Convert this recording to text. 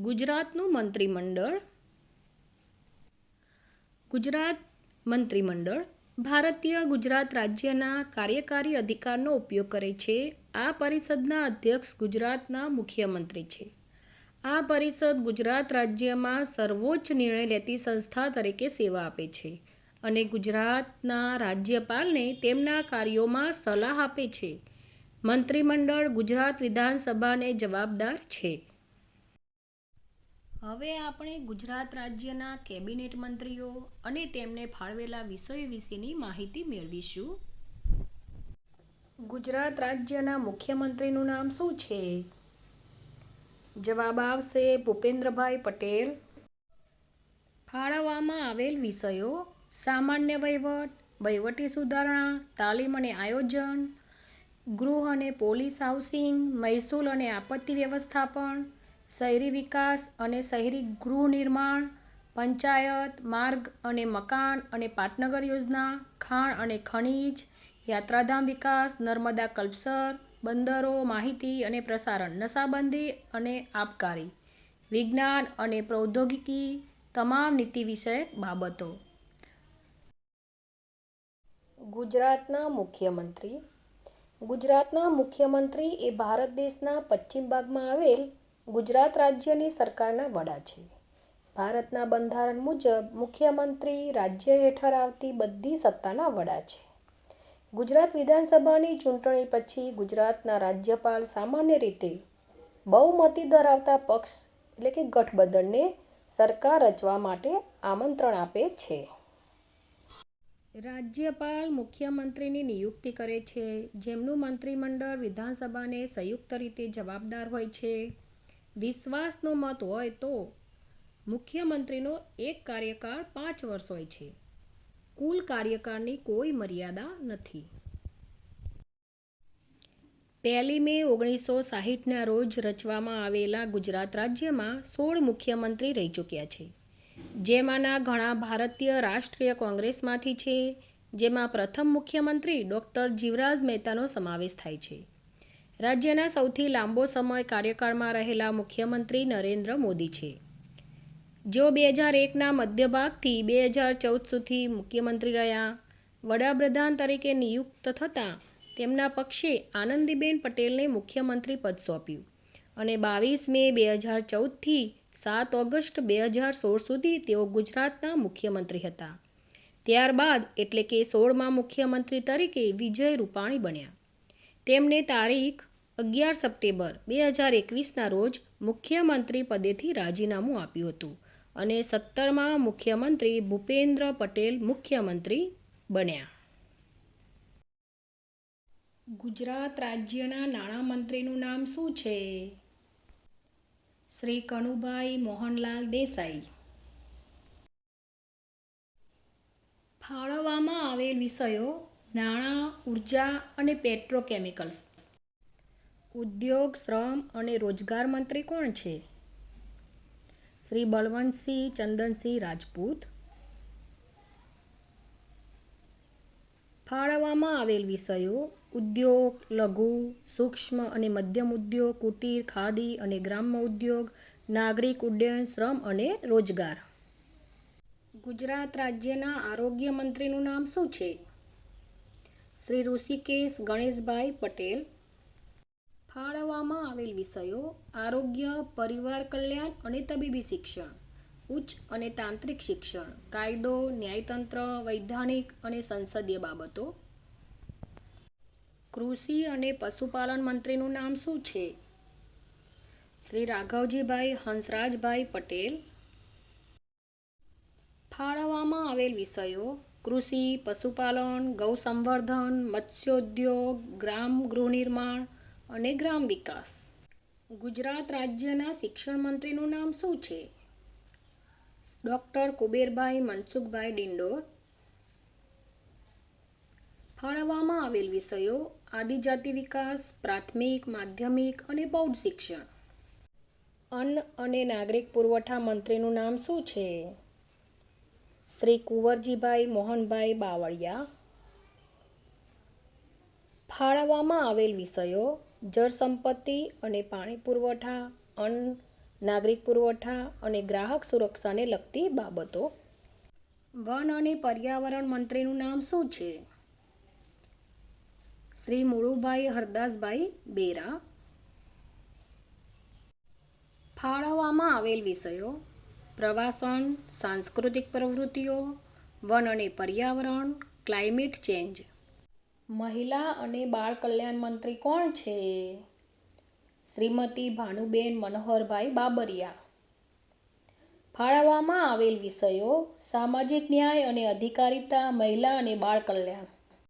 ગુજરાતનું મંત્રીમંડળ. ગુજરાત મંત્રીમંડળ ભારતીય ગુજરાત રાજ્યના કાર્યકારી અધિકારનો ઉપયોગ કરે છે. આ પરિષદના અધ્યક્ષ ગુજરાતના મુખ્યમંત્રી છે. આ પરિષદ ગુજરાત રાજ્યમાં સર્વોચ્ચ નિર્ણય લેતી સંસ્થા તરીકે સેવા આપે છે અને ગુજરાતના રાજ્યપાલને તેમના કાર્યોમાં સલાહ આપે છે. મંત્રીમંડળ ગુજરાત વિધાનસભાને જવાબદાર છે. હવે આપણે ગુજરાત રાજ્યના કેબિનેટ મંત્રીઓ અને તેમને ફાળવેલા વિષયો વિશેની માહિતી મેળવીશું. ગુજરાત રાજ્યના મુખ્યમંત્રીનું નામ શું છે? જવાબ આવશે ભૂપેન્દ્રભાઈ પટેલ. ફાળવવામાં આવેલ વિષયો સામાન્ય વહીવટ, વહીવટી સુધારણા, તાલીમ અને આયોજન, ગૃહ અને પોલીસ હાઉસિંગ, મહેસૂલ અને આપત્તિ વ્યવસ્થાપન શહેરી વિકાસ અને શહેરી ગૃહ નિર્માણ, પંચાયત, માર્ગ અને મકાન અને પાટનગર યોજના, ખાણ અને ખનીજ, યાત્રાધામ વિકાસ, નર્મદા કલ્પસર, બંદરો, માહિતી અને પ્રસારણ, નશાબંધી અને આબકારી વિજ્ઞાન અને પ્રૌદ્યોગિકી તમામ નીતિ વિષયક બાબતો. ગુજરાતના મુખ્યમંત્રી. ગુજરાતના મુખ્યમંત્રી એ ભારત દેશના પશ્ચિમ ભાગમાં આવેલ ગુજરાત રાજ્યની સરકારના વડા છે. ભારતના બંધારણ મુજબ મુખ્યમંત્રી રાજ્ય હેઠળ આવતી બધી સત્તાના વડા છે. ગુજરાત વિધાનસભાની ચૂંટણી પછી ગુજરાતના રાજ્યપાલ સામાન્ય રીતે બહુમતી ધરાવતા પક્ષ એટલે કે ગઠબંધનને સરકાર રચવા માટે આમંત્રણ આપે છે. રાજ્યપાલ મુખ્યમંત્રીની નિયુક્તિ કરે છે. જેમનું મંત્રીમંડળ વિધાનસભાને સંયુક્ત રીતે જવાબદાર હોય છે. વિશ્વાસનો મત હોય તો મુખ્યમંત્રીનો એક કાર્યકાળ પાંચ વર્ષ હોય છે. કુલ કાર્યકાળની કોઈ મર્યાદા નથી. પહેલી મે ઓગણીસો સાહીઠના રોજ રચવામાં આવેલા ગુજરાત રાજ્યમાં સોળ મુખ્યમંત્રી રહી ચૂક્યા છે. જેમાંના ઘણા ભારતીય રાષ્ટ્રીય કોંગ્રેસમાંથી છે, જેમાં પ્રથમ મુખ્યમંત્રી ડૉક્ટર જીવરાજ મહેતાનો સમાવેશ થાય છે. રાજ્યના સૌથી લાંબો સમય કાર્યકાળમાં રહેલા મુખ્યમંત્રી નરેન્દ્ર મોદી છે. જેઓ બે હજાર એકના મધ્યભાગથી બે હજાર ચૌદ સુધી મુખ્યમંત્રી રહ્યા, વડાપ્રધાન તરીકે નિયુક્ત થતાં તેમના પક્ષે આનંદીબેન પટેલને મુખ્યમંત્રી પદ સોંપ્યું અને બાવીસ મે બે હજાર ચૌદથી સાત ઓગસ્ટ બે હજાર સોળ સુધી તેઓ ગુજરાતના મુખ્યમંત્રી હતા. ત્યારબાદ એટલે કે સોળમાં મુખ્યમંત્રી તરીકે વિજય રૂપાણી બન્યા. તેમને તારીખ અગિયાર સપ્ટેમ્બર બે હજાર એકવીસના રોજ મુખ્યમંત્રી પદેથી રાજીનામું આપ્યું હતું અને સત્તરમાં મુખ્યમંત્રી ભૂપેન્દ્ર પટેલ મુખ્યમંત્રી બન્યા. ગુજરાત રાજ્યના નાણામંત્રીનું નામ શું છે? શ્રી કણુભાઈ મોહનલાલ દેસાઈ. ફાળવવામાં આવેલ વિષયો નાણાં, ઊર્જા અને પેટ્રોકેમિકલ્સ. ઉદ્યોગ, શ્રમ અને રોજગાર મંત્રી કોણ છે? શ્રી બળવંતસિંહ ચંદનસિંહ રાજપૂત. ફાળવવામાં આવેલ વિષયો ઉદ્યોગ, લઘુ, સૂક્ષ્મ અને મધ્યમ ઉદ્યોગ, કુટીર, ખાદી અને ગ્રામ્ય ઉદ્યોગ, નાગરિક ઉડ્ડયન, શ્રમ અને રોજગાર. ગુજરાત રાજ્યના આરોગ્ય મંત્રીનું નામ શું છે? શ્રી ઋષિકેશ ગણેશભાઈ પટેલ ફાળવવામાં આવેલ વિષયો આરોગ્ય, પરિવાર કલ્યાણ અને તબીબી શિક્ષણ, ઉચ્ચ અને તાંત્રિક શિક્ષણ, કાયદો, ન્યાયતંત્ર, વૈધાનિક અને સંસદીય બાબતો. કૃષિ અને પશુપાલન મંત્રીનું નામ શું છે? શ્રી રાઘવજીભાઈ હંસરાજભાઈ પટેલ. ફાળવવામાં આવેલ વિષયો કૃષિ, પશુપાલન ગૌ સંવર્ધન મત્સ્યોદ્યોગ, ગ્રામ ગૃહનિર્માણ અને ગ્રામ વિકાસ. ગુજરાત રાજ્યના શિક્ષણ મંત્રીનું નામ શું છે? ડૉક્ટર કુબેરભાઈ મનસુખભાઈ ડિંડોર. ફાળવવામાં આવેલ વિષયો આદિજાતિ વિકાસ, પ્રાથમિક, માધ્યમિક અને બૌદ્ધ શિક્ષણ. અન્ન અને નાગરિક પુરવઠા મંત્રીનું નામ શું છે? શ્રી કુંવરજીભાઈ મોહનભાઈ બાવળિયા. ફાળવવામાં આવેલ વિષયો જળ સંપત્તિ અને પાણી પુરવઠા, અન્ન, નાગરિક પુરવઠા અને ગ્રાહક સુરક્ષાને લગતી બાબતો. વન અને પર્યાવરણ મંત્રીનું નામ શું છે? શ્રી મુળુભાઈ હરદાસભાઈ બેરા. ફાળવવામાં આવેલ વિષયો પ્રવાસન, સાંસ્કૃતિક પ્રવૃત્તિઓ, વન અને પર્યાવરણ, ક્લાઇમેટ ચેન્જ. મહિલા અને બાળ કલ્યાણ મંત્રી કોણ છે? શ્રીમતી ભાનુબેન મનોહરભાઈ બાબરિયા. ફાળવવામાં આવેલ વિષયો સામાજિક ન્યાય અને અધિકારિતા, મહિલા અને બાળ કલ્યાણ.